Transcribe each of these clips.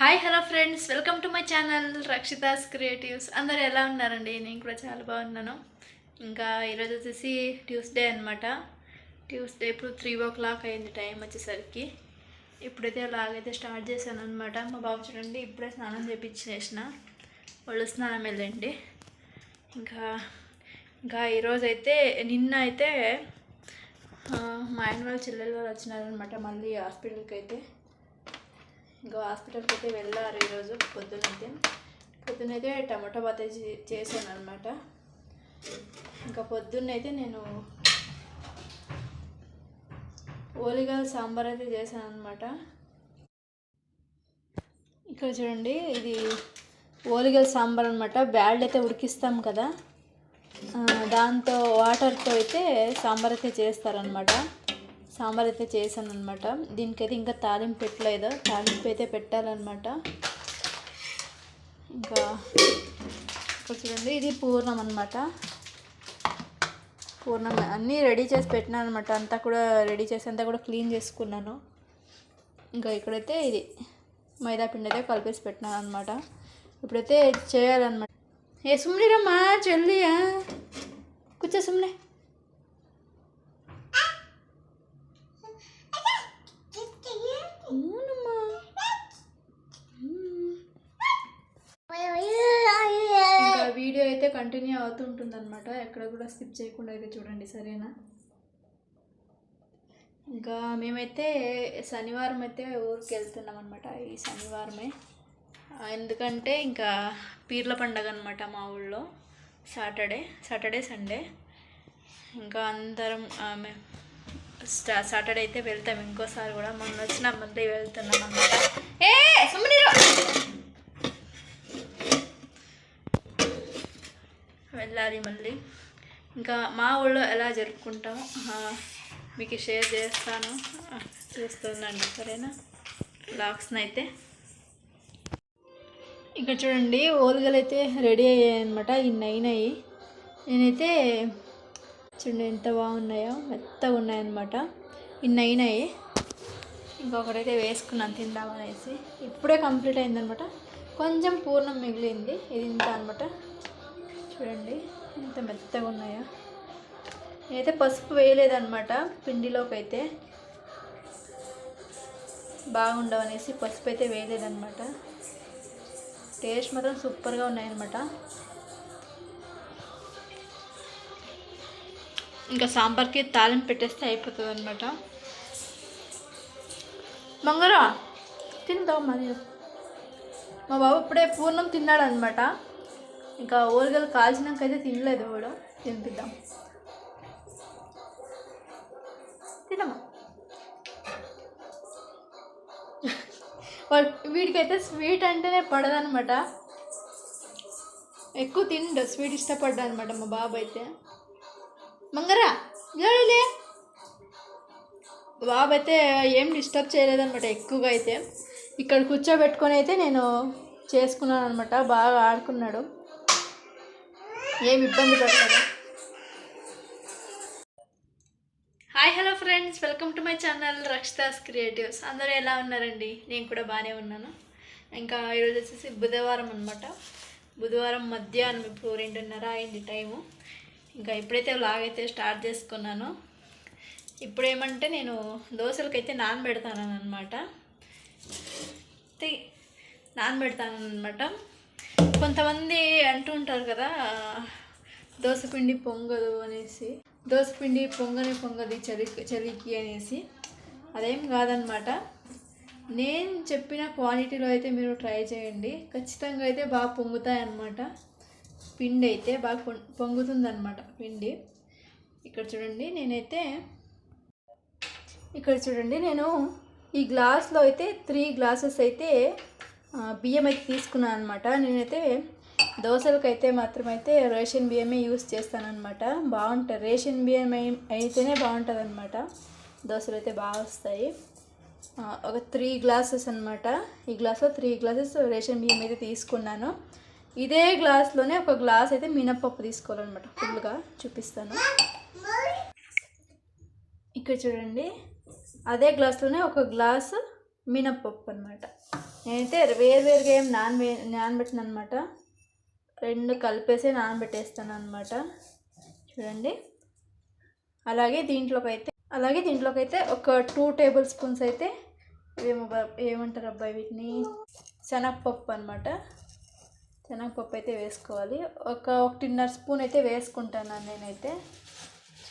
Hi hello friends welcome to my channel Rakshita's creatives అందరు ఎలా ఉన్నారండి? నేను కూడా చాలా బాగున్నాను. ఇంకా ఈరోజు వచ్చేసి ట్యూస్డే అనమాట ట్యూస్డే ఇప్పుడు త్రీ ఓ క్లాక్ అయింది టైం వచ్చేసరికి. ఇప్పుడైతే అలాగైతే స్టార్ట్ చేశాను అనమాట మా బాబు చూడండి ఇప్పుడే స్నానం చేపించేసిన. వాళ్ళు స్నానం వెళ్ళండి. ఇంకా ఇంకా ఈరోజు అయితే నిన్న అయితే మా ఆయన వాళ్ళ చెల్లెలు వాళ్ళు వచ్చినారనమాట మళ్ళీ హాస్పిటల్కి అయితే ఇంకా హాస్పిటల్కి అయితే వెళ్ళారు ఈరోజు పొద్దునైతే. పొద్దునైతే టమాటా బాత చేశాను అనమాట ఇంకా పొద్దున్నైతే నేను ఓలిగల సాంబార్ అయితే చేశాను అనమాట ఇక్కడ చూడండి ఇది ఓలిగల సాంబార్ అనమాట బ్యాడ్ అయితే ఉడికిస్తాం కదా. దాంతో వాటర్తో అయితే సాంబార్ అయితే చేస్తారనమాట సాంబార్ అయితే చేశాను అనమాట దీనికైతే ఇంకా తాలింపు పెట్టలేదు. తాలింపు అయితే పెట్టాలన్నమాట. ఇంకా ఇక్కడ చూడండి ఇది పూర్ణం అనమాట పూర్ణం అన్నీ రెడీ చేసి పెట్టినాను అనమాట అంతా కూడా రెడీ చేసి అంతా కూడా క్లీన్ చేసుకున్నాను. ఇంకా ఇక్కడైతే ఇది మైదా పిండి అయితే కలిపేసి పెట్టినాను అనమాట ఇప్పుడైతే చేయాలన్నమాట. ఏ సుమ్నిరమ్మా చెల్లియా? కూర్చో సుమ్నే అవునమ్మా మ్మ్. ఇంకా వీడియో అయితే కంటిన్యూ అవుతుంటుంది అనమాట ఎక్కడ కూడా స్కిప్ చేయకుండా అయితే చూడండి సరేనా? ఇంకా మేమైతే శనివారం అయితే ఊరికి వెళ్తున్నాం అనమాట ఈ శనివారమే. ఎందుకంటే ఇంకా పీర్ల పండగ అనమాట మా ఊళ్ళో సాటర్డే సాటర్డే సండే. ఇంకా అందరం స్టా సాటర్డే అయితే వెళ్తాం ఇంకోసారి కూడా. మొన్న వచ్చిన మళ్ళీ వెళ్తున్నాం అనమాట ఏ సుమ్మనీరు వెళ్ళాలి మళ్ళీ. ఇంకా మా ఊళ్ళో ఎలా జరుపుకుంటామో మీకు షేర్ చేస్తాను. ఆ, చూస్తుందండి సరేనా? బ్లాగ్స్ని అయితే. ఇక్కడ చూడండి ఓలుగలు అయితే రెడీ అయ్యాయి అనమాట ఈ నైన్ అయ్యి నేనైతే చూడండి ఎంత బాగున్నాయో మెత్తగా ఉన్నాయన్నమాట. ఇన్ని అయ్యి ఇంకొకటైతే వేసుకున్నాను తిందామనేసి. ఇప్పుడే కంప్లీట్ అయిందనమాట కొంచెం పూర్ణం మిగిలింది. ఇది ఇంత అనమాట చూడండి ఎంత మెత్తగా ఉన్నాయో నేనైతే పసుపు వేయలేదన్నమాట పిండిలోకి అయితే బాగుండవనేసి పసుపు అయితే వేయలేదన్నమాట. టేస్ట్ మాత్రం సూపర్గా ఉన్నాయన్నమాట. ఇంకా సాంబార్కి తాళం పెట్టేస్తే అయిపోతుంది అనమాట మంగరా తిందాం మరి. మా బాబు ఇప్పుడే పూర్ణం తిన్నాడు అనమాట ఇంకా ఊరగలు కాల్చినాక అయితే తినలేదు కూడా తినిపిద్దాం. తినమా? వీడికైతే స్వీట్ అంటేనే పడదనమాట. ఎక్కువ తిండు స్వీట్ ఇష్టపడ్డా అనమాట మా బాబు అయితే మంగరా లేడులే బాబు అయితే ఏం డిస్టర్బ్ చేయలేదనమాట ఎక్కువగా అయితే. ఇక్కడ కూర్చోబెట్టుకొని అయితే నేను చేసుకున్నాను అనమాట బాగా ఆడుకున్నాడు. ఏమి ఇబ్బంది పడలేదు. Hi hello friends. Welcome to my channel Rakshita's creatives. అందరూ ఎలా ఉన్నారండి? నేను కూడా బాగానే ఉన్నాను. ఇంకా ఈరోజు వచ్చేసి బుధవారం అనమాట బుధవారం మధ్యాహ్నం ఇప్పుడు రెండున్నర అయింది టైము. ఇంకా ఇప్పుడైతే లాగైతే స్టార్ట్ చేసుకున్నాను. ఇప్పుడు ఏమంటే నేను దోశలకైతే నానబెడతాను అనమాట నానబెడతాను అనమాట కొంతమంది అంటూ ఉంటారు కదా దోశపిండి పొంగదు అనేసి. దోశపిండి పొంగని పొంగది చలి చలికి అనేసి. అదేం కాదనమాట. నేను చెప్పిన క్వాలిటీలో అయితే మీరు ట్రై చేయండి. ఖచ్చితంగా అయితే బాగా పొంగుతాయన్నమాట పిండి అయితే బాగా పొం పొంగుతుందన్నమాట పిండి. ఇక్కడ చూడండి నేనైతే ఇక్కడ చూడండి నేను ఈ గ్లాస్లో అయితే త్రీ గ్లాసెస్ అయితే బియ్యం అయితే తీసుకున్నాను అనమాట నేనైతే దోశలకైతే అయితే మాత్రమైతే రేషన్ బియ్యమే యూస్ చేస్తానన్నమాట. బాగుంటుంది రేషన్ బియ్యం అయితేనే బాగుంటుంది అనమాట దోశలు అయితే బాగా వస్తాయి. ఒక త్రీ గ్లాసెస్ అనమాట ఈ గ్లాస్లో త్రీ గ్లాసెస్ రేషన్ బియ్యం అయితే తీసుకున్నాను. ఇదే గ్లాస్లోనే ఒక గ్లాస్ అయితే మినప్పప్పు తీసుకోవాలన్నమాట. ఫుల్గా చూపిస్తాను. ఇక్కడ చూడండి. అదే గ్లాస్లోనే ఒక గ్లాసు మినప్పప్పు అనమాట నేనైతే వేరు వేరుగా ఏం నానబే నానబెట్టిన అనమాట రెండు కలిపేసి నానబెట్టేస్తాను అనమాట చూడండి. అలాగే దీంట్లోకి అయితే అలాగే దీంట్లోకి అయితే ఒక టూ టేబుల్ స్పూన్స్ అయితే ఏమో ఏమంటారు అబ్బాయి వీటిని? శనగపప్పు అనమాట శనగపప్పు అయితే వేసుకోవాలి. ఒక ఒకటిన్నర స్పూన్ అయితే వేసుకుంటాను నేనైతే.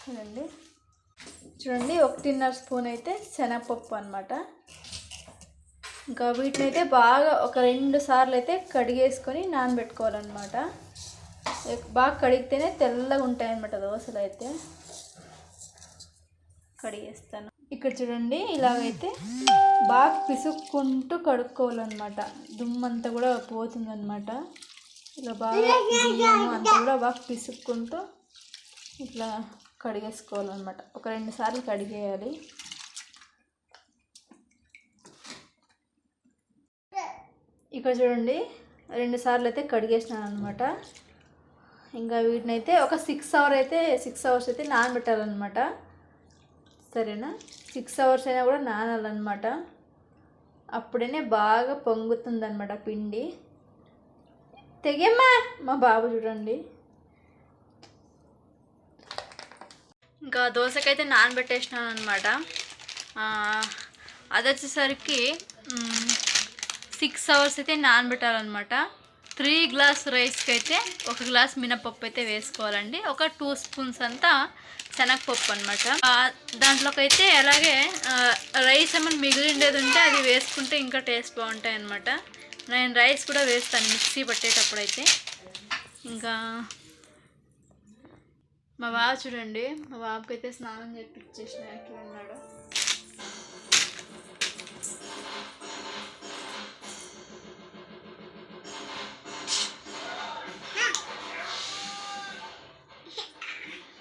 చూడండి. చూడండి ఒకటిన్నర స్పూన్ అయితే శనగపప్పు అనమాట ఇంకా వీటిని అయితే బాగా ఒక రెండు సార్లు అయితే కడిగేసుకొని నానబెట్టుకోవాలన్నమాట. బాగా కడిగితేనే తెల్లగా ఉంటాయి అన్నమాట దోశలు అయితే కడిగేస్తాను. ఇక్కడ చూడండి ఇలాగైతే బాగా పిసుక్కుంటూ కడుక్కోవాలన్నమాట. దుమ్మంతా కూడా పోతుందన్నమాట. ఇలా బాగా బియ్యము అంతా కూడా బాగా పిసుక్కుంటూ ఇట్లా కడిగేసుకోవాలన్నమాట. ఒక రెండు సార్లు కడిగేయాలి. ఇక్కడ చూడండి రెండు సార్లు అయితే కడిగేసినాను అనమాట ఇంకా వీటిని అయితే ఒక సిక్స్ అవర్ అయితే సిక్స్ అవర్స్ అయితే నానబెట్టాలన్నమాట. సరేనా? సిక్స్ అవర్స్ అయినా కూడా నానాలన్నమాట. అప్పుడనే బాగా పొంగుతుందన్నమాట పిండి. తెగమ్మా! మా బాబు చూడండి. ఇంకా దోశకైతే నానబెట్టేసినాను అనమాట అది వచ్చేసరికి సిక్స్ అవర్స్ అయితే నానబెట్టాలన్నమాట. త్రీ గ్లాస్ రైస్కి అయితే ఒక గ్లాస్ మినపప్పు అయితే వేసుకోవాలండి. ఒక టూ స్పూన్స్ అంతా శనగపప్పు అనమాట దాంట్లోకి అయితే అలాగే రైస్ ఏమైనా మిగిలిండేది ఉంటే అది వేసుకుంటే ఇంకా టేస్ట్ బాగుంటాయి అనమాట నేను రైస్ కూడా వేస్తాను మిక్సీ పట్టేటప్పుడు అయితే ఇంకా మా బాబు చూడండి మా బాబుకి అయితే స్నానం చేపించేసిన అట్లా ఉన్నాడు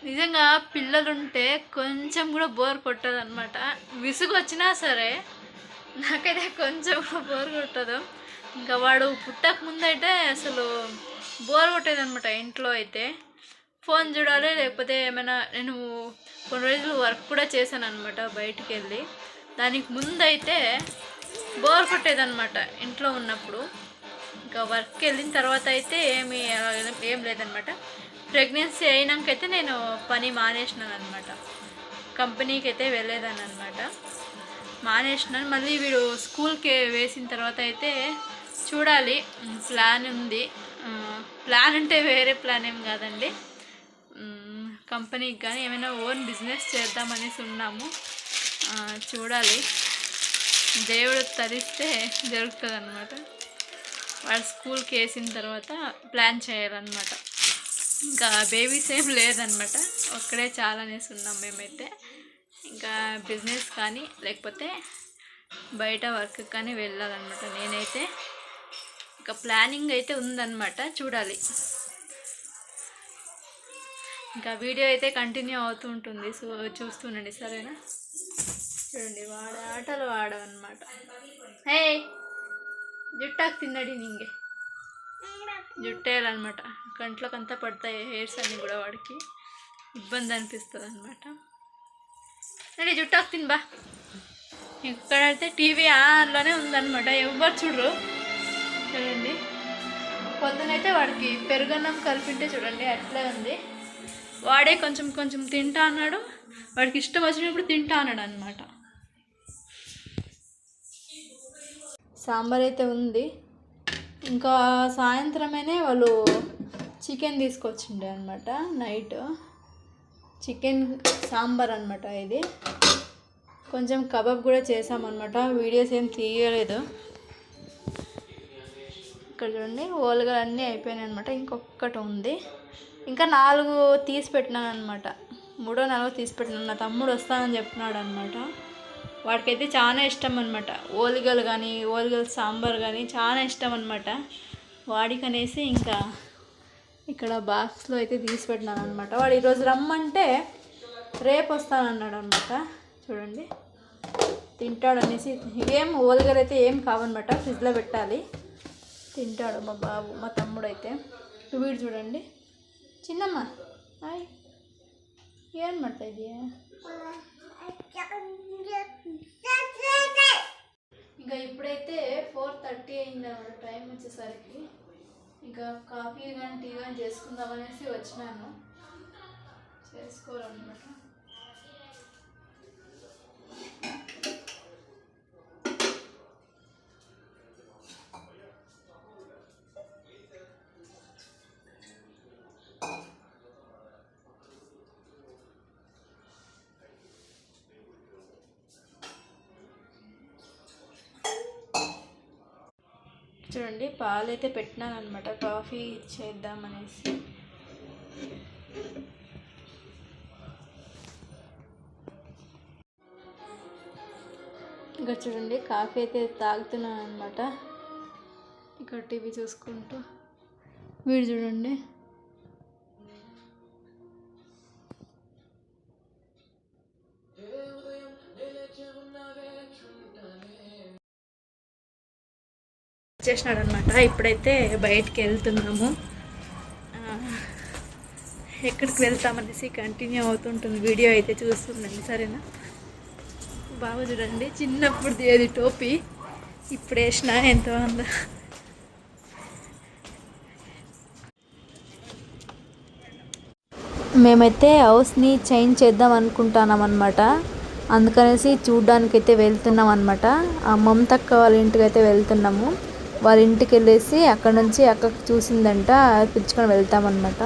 నిజంగా పిల్లలుంటే కొంచెం కూడా బోర్ కొట్టదు అనమాట విసుగు వచ్చినా సరే నాకైతే కొంచెం కూడా బోర్ కొట్టదు. ఇంకా వాడు పుట్టక ముందైతే అసలు బోర్ కొట్టేది అనమాట ఇంట్లో అయితే. ఫోన్ చూడాలి లేకపోతే ఏమైనా నేను కొన్ని రోజులు వర్క్ కూడా చేశాను అనమాట బయటికి వెళ్ళి దానికి ముందైతే బోర్ కొట్టేదనమాట ఇంట్లో ఉన్నప్పుడు. ఇంకా వర్క్కి వెళ్ళిన తర్వాత అయితే ఏమి అలా ఏం లేదనమాట ప్రెగ్నెన్సీ అయినాకైతే నేను పని మానేసినాను అనమాట కంపెనీకి అయితే వెళ్ళేదాన్ని అనమాట మానేసినాను. మళ్ళీ వీడు స్కూల్కి వేసిన తర్వాత అయితే చూడాలి. ప్లాన్ ఉంది. ప్లాన్ అంటే వేరే ప్లాన్ ఏం కాదండి. కంపెనీకి కానీ ఏమైనా ఓన్ బిజినెస్ చేద్దామనేసి ఉన్నాము. చూడాలి. దేవుడు తరిస్తే జరుగుతుంది అనమాట వాడు స్కూల్కి వేసిన తర్వాత ప్లాన్ చేయాలన్నమాట. ఇంకా బేబీస్ ఏం లేదనమాట. ఒక్కడే చాలా అనేసి ఉన్నాం మేమైతే. ఇంకా బిజినెస్ కానీ లేకపోతే బయట వర్క్ కానీ వెళ్ళాలన్నమాట నేనైతే. ఇంకా ప్లానింగ్ అయితే ఉందన్నమాట చూడాలి. ఇంకా వీడియో అయితే కంటిన్యూ అవుతూ ఉంటుంది సో చూస్తుండండి సరేనా? చూడండి వాడ ఆటలు వాడవన్నమాట హే జుట్టాకు తిన్నాడు నింగే. జుట్టేయాలన్నమాట. కంట్లోకంతా పడతాయి హెయిర్స్ అన్నీ కూడా వాడికి. ఇబ్బంది అనిపిస్తుంది అనమాట అంటే జుట్టు వస్తుంది బా. ఇక్కడైతే టీవీ ఆన్లోనే ఉందన్నమాట. ఎవ్వరు చూడరు. చూడండి. పొద్దునైతే వాడికి పెరుగన్నం కలిపింటే చూడండి అట్లే ఉంది. వాడే కొంచెం కొంచెం తింటా అన్నాడు. వాడికి ఇష్టం వచ్చినప్పుడు తింటా అన్నాడు అనమాట సాంబార్ అయితే ఉంది. ఇంకా సాయంత్రమేనే వాళ్ళు చికెన్ తీసుకొచ్చిండే అనమాట నైట్. చికెన్ సాంబార్ అనమాట ఇది. కొంచెం కబాబ్ కూడా చేసామన్నమాట వీడియోస్ ఏం తీయలేదు. ఇక్కడ చూడండి ఓలుగలు అన్నీ అయిపోయినాయి అనమాట ఇంకొకటి ఉంది. ఇంకా నాలుగు తీసి పెట్టినాను అనమాట మూడో నాలుగో తీసి పెట్టినాను నా తమ్ముడు వస్తానని చెప్పినాడు అనమాట వాడికైతే చాలా ఇష్టం అనమాట ఓలిగలు కానీ ఓలిగలు సాంబార్ కానీ చాలా ఇష్టం అనమాట వాడికనేసి ఇంకా ఇక్కడ బాక్స్లో అయితే తీసి పెట్టినాను అనమాట వాడు ఈరోజు రమ్మంటే రేపు వస్తానన్నాడు అనమాట చూడండి తింటాడు అనేసి ఏం ఓలిగలు అయితే ఏం కావన్నమాట ఫ్రిడ్జ్లో పెట్టాలి తింటాడు మా బాబు మా తమ్ముడు అయితే వీడు చూడండి చిన్నమ్మ హాయ్ ಏನು ಮಾಡ್ತಾ ಇದೀಯ ఇంకా ఇప్పుడైతే ఫోర్ థర్టీ అయింది టైం వచ్చేసరికి. ఇంకా కాఫీ కానీ టీ కానీ చేసుకుందాం అనేసి వచ్చినాను. చేసుకోవాలన్నమాట. చూడండి పాలు అయితే పెట్టినాను అనమాట కాఫీ ఇచ్చేద్దామనేసి ఇక్కడ చూడండి కాఫీ అయితే తాగుతున్నాను అనమాట ఇక్కడ టీవీ చూసుకుంటూ. వీడు చూడండి. వచ్చేసినాడు అనమాట ఇప్పుడైతే బయటికి వెళ్తున్నాము. ఎక్కడికి వెళ్తామనేసి కంటిన్యూ అవుతుంటుంది వీడియో అయితే చూస్తుందండి సరేనా? బాగా చూడండి చిన్నప్పుడు అది టోపీ ఇప్పుడు వేసిన ఎంతో అంద. మేమైతే హౌస్ని చేంజ్ చేద్దాం అనుకుంటున్నాం అనమాట అందుకనేసి చూడ్డానికైతే వెళ్తున్నాం అనమాట ఆ మమతక్క వాళ్ళ ఇంటికి అయితే వెళ్తున్నాము. వాళ్ళ ఇంటికి వెళ్ళేసి అక్కడ నుంచి అక్కకి చూసిందంట పిలుచుకొని వెళ్తామన్నమాట.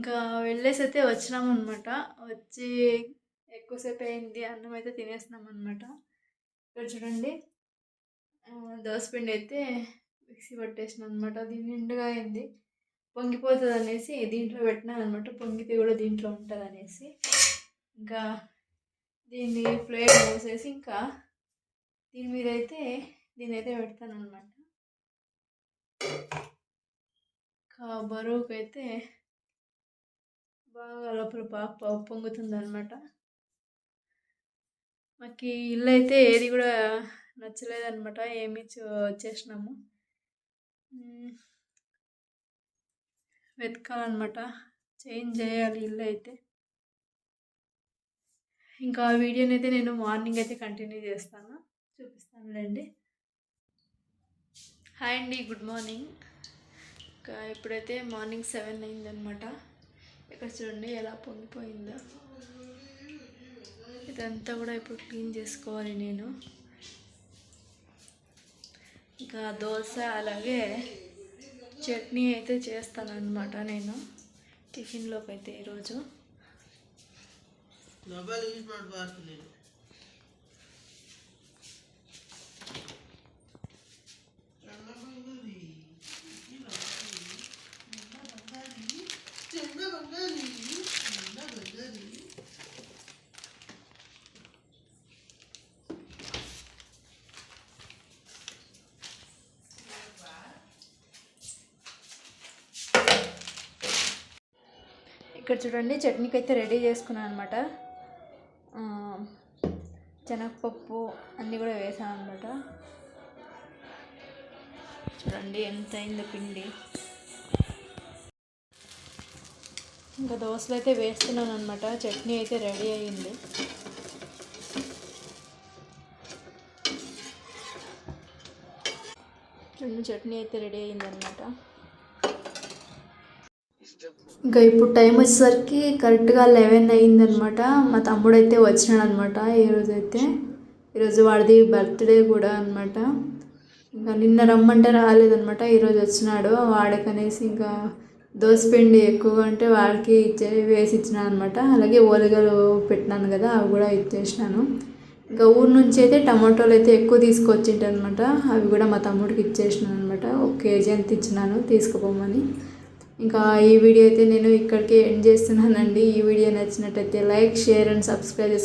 ఇంకా వెళ్ళేసి అయితే వచ్చినాం అనమాట వచ్చి ఎక్కువసేపు అయింది అన్నం అయితే తినేసినాం అనమాట ఇక్కడ చూడండి. దోసపిండి అయితే మిక్సీ పట్టేసిన అనమాట అది నిండుగా అయింది. పొంగిపోతుంది అనేసి దీంట్లో పెట్టినాను అనమాట పొంగితే కూడా దీంట్లో ఉంటుంది అనేసి ఇంకా దీన్ని ప్లేట్ మూసేసి ఇంకా దీని మీద అయితే దీని అయితే పెడతాను అనమాట ఇంకా బరువుకైతే బాగా లోపల బాగా పొంగుతుంది అనమాట మాకు ఇల్లు అయితే ఏది కూడా నచ్చలేదనమాట ఏమి వచ్చేసినాము వెతకాలన్నమాట. చేంజ్ చేయాలి ఇల్లు అయితే. ఇంకా ఆ వీడియోని అయితే నేను మార్నింగ్ అయితే కంటిన్యూ చేస్తాను. చూపిస్తానులేండి హాయ్ అండి గుడ్ మార్నింగ్. ఇంకా ఇప్పుడైతే మార్నింగ్ సెవెన్ అయిందనమాట ఇక్కడ చూడండి ఎలా పొంగిపోయిందో. ఇదంతా కూడా ఇప్పుడు క్లీన్ చేసుకోవాలి నేను. ఇంకా దోశ అలాగే చట్నీ అయితే చేస్తానన్నమాట నేను టిఫిన్లోకి అయితే ఈరోజు మొబైల్ యూజ్ ఇక్కడ చూడండి చట్నీకి అయితే రెడీ చేసుకున్నాను అనమాట శనగపప్పు అన్నీ కూడా వేసాను అనమాట చూడండి ఎంత అయిందో పిండి. ఇంకా దోశలు అయితే వేస్తున్నాను అనమాట చట్నీ అయితే రెడీ అయ్యింది. చూడండి చట్నీ అయితే రెడీ అయ్యింది అనమాట ఇంకా ఇప్పుడు టైం వచ్చేసరికి కరెక్ట్గా లెవెన్ అయిందనమాట. మా తమ్ముడు అయితే వచ్చినాడు అనమాట ఈరోజు అయితే ఈరోజు వాడిది బర్త్డే కూడా అనమాట. ఇంకా నిన్న రమ్మంటే రాలేదనమాట ఈరోజు వచ్చినాడు. వాడికనేసి ఇంకా దోసపిండి ఎక్కువగా అంటే వాడికి ఇచ్చే వేసి ఇచ్చినాను అనమాట అలాగే ఓలిగలు పెట్టినాను కదా అవి కూడా ఇచ్చేసినాను. ఇంకా ఊరు నుంచి అయితే టమాటోలు అయితే ఎక్కువ తీసుకొచ్చింటాను అనమాట అవి కూడా మా తమ్ముడికి ఇచ్చేసినాను అనమాట ఒక కేజీ అంత ఇచ్చినాను తీసుకుపోమని. ఇంకా ఈ వీడియో అయితే నేను ఇక్కడికి ఎండ్ చేస్తున్నానండి. ఈ వీడియో నచ్చినట్టయితే లైక్ షేర్ అండ్ సబ్స్క్రైబ్ చేసుకోండి.